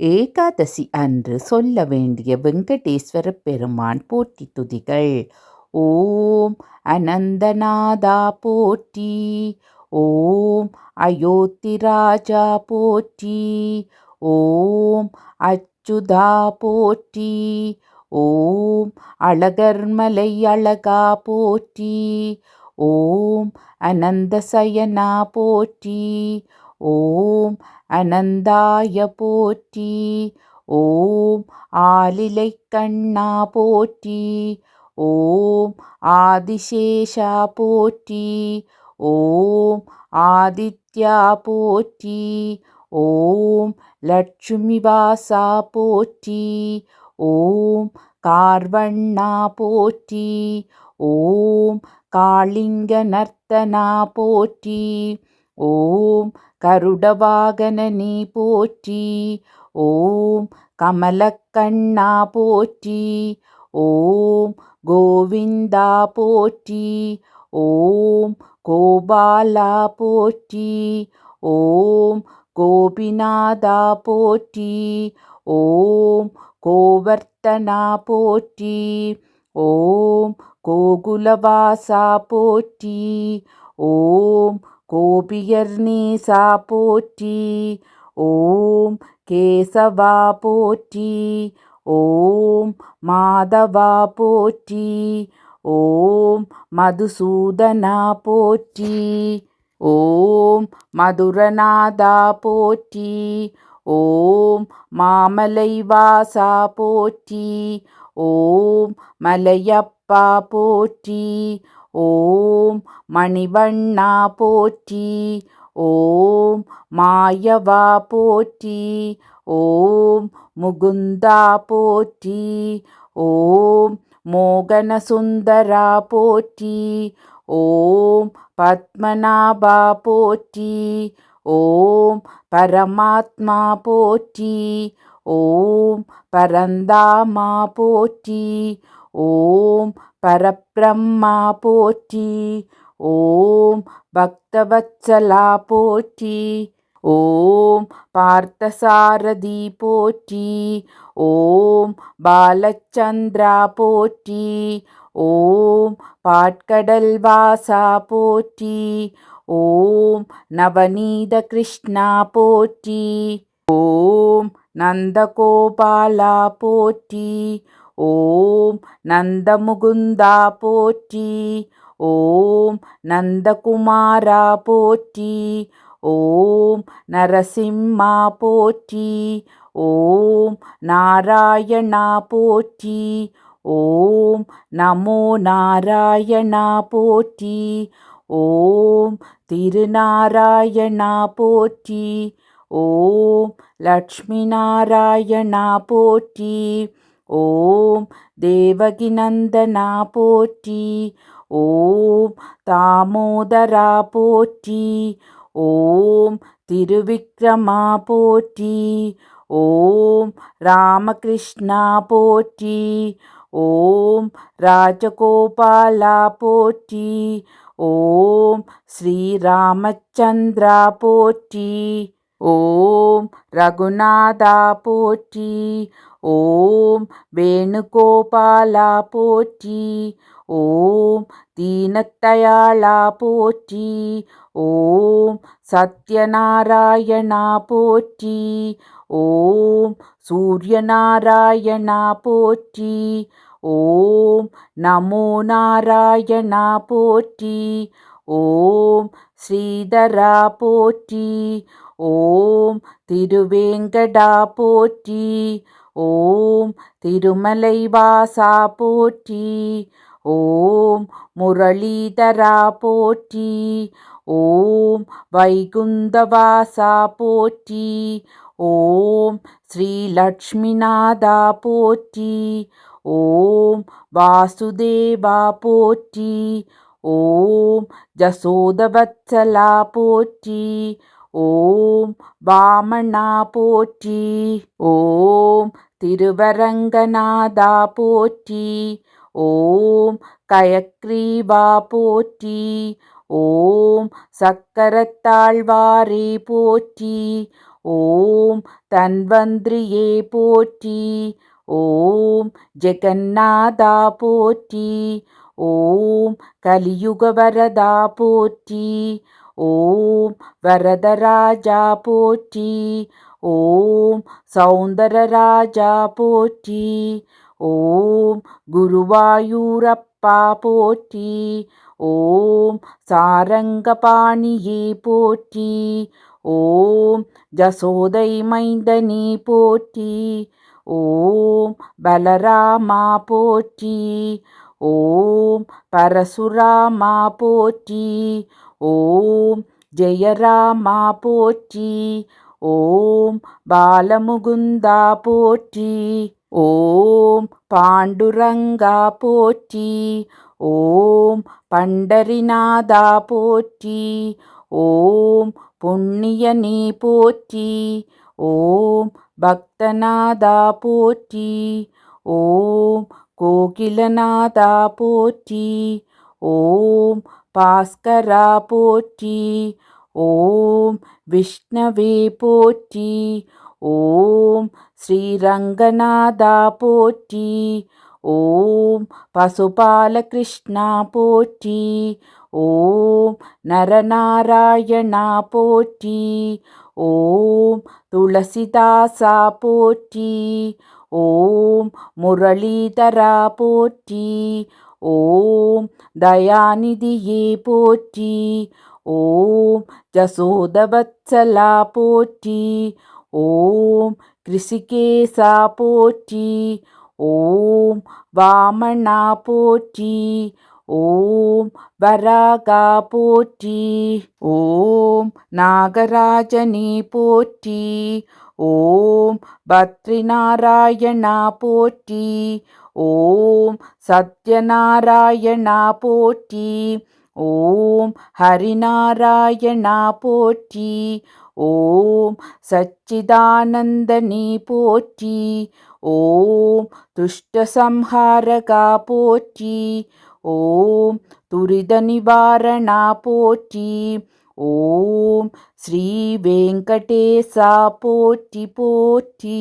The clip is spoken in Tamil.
ஏகாதசி அன்று சொல்ல வேண்டிய வெங்கடேஸ்வர பெருமான் போற்றி துதிகள். ஓம் அனந்தநாதா போற்றி. ஓம் அயோத்தி ராஜா போற்றி. ஓம் அச்சுதா போற்றி. ஓம் அழகர்மலை அழகா போற்றி. ஓம் அனந்த சயனா போற்றி. ஓம் அனந்தாய போற்றி ஓம் ஆலிலை கண்ணா போற்றி ஓம் ஆதிசேஷா போற்றி ஓம் ஆதித்யா போற்றி ஓம் லட்சுமி வாசா போற்றி ஓம் கார்வண்ணா போற்றி ஓம் காளிங்க நர்த்தனா போற்றி ஓம் கருடவாகன நீ போற்றி. ஓம் கமலக்கண்ணா போற்றி. ஓம் கோவிந்தா போற்றி. ஓம் கோபாலா போற்றி. ஓம் கோபிநாதா போற்றி. ஓம் கோவர்த்தனா போற்றி. ஓம் கோகுலவாசா போற்றி. ஓம் கோபியர் நீசா போற்றி. ஓம் கேசவா போற்றி. ஓம் மாதவா போற்றி. ஓம் மதுசூதனா போற்றி. ஓம் மதுரநாதா போற்றி. ஓம் மாமலை வாசா போற்றி. ஓம் மலையப்பா போற்றி. ஓம் மணிவண்ணா போற்றி ஓம் மாயவா போற்றி ஓம் முகுந்தா போற்றி ஓம் மோகன சுந்தரா போற்றி ஓம் பத்மநாபா போற்றி ஓம் பரமாத்மா போற்றி ஓம் பரந்தாமா போற்றி ஓம் பரப்பிரம்மா போற்றி. ஓம் பக்தவத்சலா போற்றி. ஓம் பார்த்தசாரதி போற்றி. ஓம் பாலச்சந்திரா போற்றி. ஓம் பாட்கடல் வாசா போற்றி. ஓம் நவநீத கிருஷ்ணா போற்றி. ஓம் நந்தகோபாலா போற்றி. ஓம் நந்தமுகுந்தா போற்றி ஓம் நந்தகுமாரா போற்றி ஓம் நரசிம்மா போற்றி ஓம் நாராயணா போற்றி ஓம் நமோ நாராயணா போற்றி ஓம் திருநாராயணா போற்றி ஓம் லக்ஷ்மி நாராயணா போற்றி ஓம் தேவகிநந்தனா போற்றி ஓம் தாமோதரா போற்றி ஓம் திருவிக்ரமா போற்றி ஓம் ராமகிருஷ்ணா போற்றி ஓம் ராஜகோபாலா போற்றி ஓம் ஸ்ரீராமச்சந்திரா போற்றி ஓம் ரகுநாதா போற்றி ஓம் வேணுகோபாலா போற்றி ஓம் தீனத்தயாளா போற்றி ஓம் சத்யநாராயணா போற்றி ஓம் சூரியநாராயணா போற்றி ஓம் நமோ நாராயணா போற்றி ஓம் ஸ்ரீதரா போற்றி ஓம் திருவேங்கடா போற்றி. ஓம் திருமலை வாசா போற்றி. ஓம் முரளிதரா போற்றி. ஓம் வைகுந்தவாசா போற்றி. ஓம் ஸ்ரீலக்ஷ்மிநாதா போற்றி. ஓம் வாசுதேவா போற்றி. ஓம் ஜசோதவத்சலா போற்றி. ஓம் வாமனா போற்றி ஓம் திருவரங்கநாதா போற்றி ஓம் கயக்ரீவா போற்றி ஓம் சக்கரத்தாழ்வாரே போற்றி ஓம் தன்வந்திரியே போற்றி ஓம் ஜெகநாதா போற்றி ஓம் கலியுகவரதா போற்றி ஓம் வரதராஜா போற்றி. ஓம் சௌந்தரராஜா போற்றி. ஓம் குருவாயூரப்பா போற்றி. ஓம் சாரங்கபாணியே போற்றி. ஓம் ஜசோதை மைந்தனி போற்றி. ஓம் பலராமா போற்றி. ஓம் பரசுராமா போற்றி ஓம் ஜெயராமா போற்றி ஓம் பாலமுகுந்தா போற்றி ஓம் பாண்டுரங்கா போற்றி ஓம் பண்டரிநாதா போற்றி ஓம் புண்ணியனே போற்றி ஓம் பக்தநாதா போற்றி ஓம் கோகிலநாதா போற்றி. ஓம் பாஸ்கரா போற்றி. ஓம் விஷ்ணவே போற்றி. ஓம் ஸ்ரீரங்கநாதா போற்றி. ஓம் பசுபாலகிருஷ்ணா போற்றி. ஓம் நரநாராயணா போற்றி. ஓம் துளசிதாசா போற்றி. ஓம் முரளிதரா போற்றி. ஓம் தயாநிதியே போற்றி. ஓம் ஜசோதவத்சலா போற்றி. ஓம் கிருஷிகேசா போற்றி. ஓம் வாமனா போற்றி. ஓம் வராகா போற்றி. ஓம் நாகராஜனே போற்றி. ஓம் பத்ரிநாராயணா போற்றி. ஓம் சத்யநாராயணா போற்றி. ஓம் ஹரிநாராயணா போற்றி. ஓம் சச்சிதானந்தனி போற்றி. ஓம் துஷ்டசம்ஹாரகா போற்றி. ஓம் துரித நிவாரணா போற்றி. ஓம் ஸ்ரீ வெங்கடேசா போற்றி போற்றி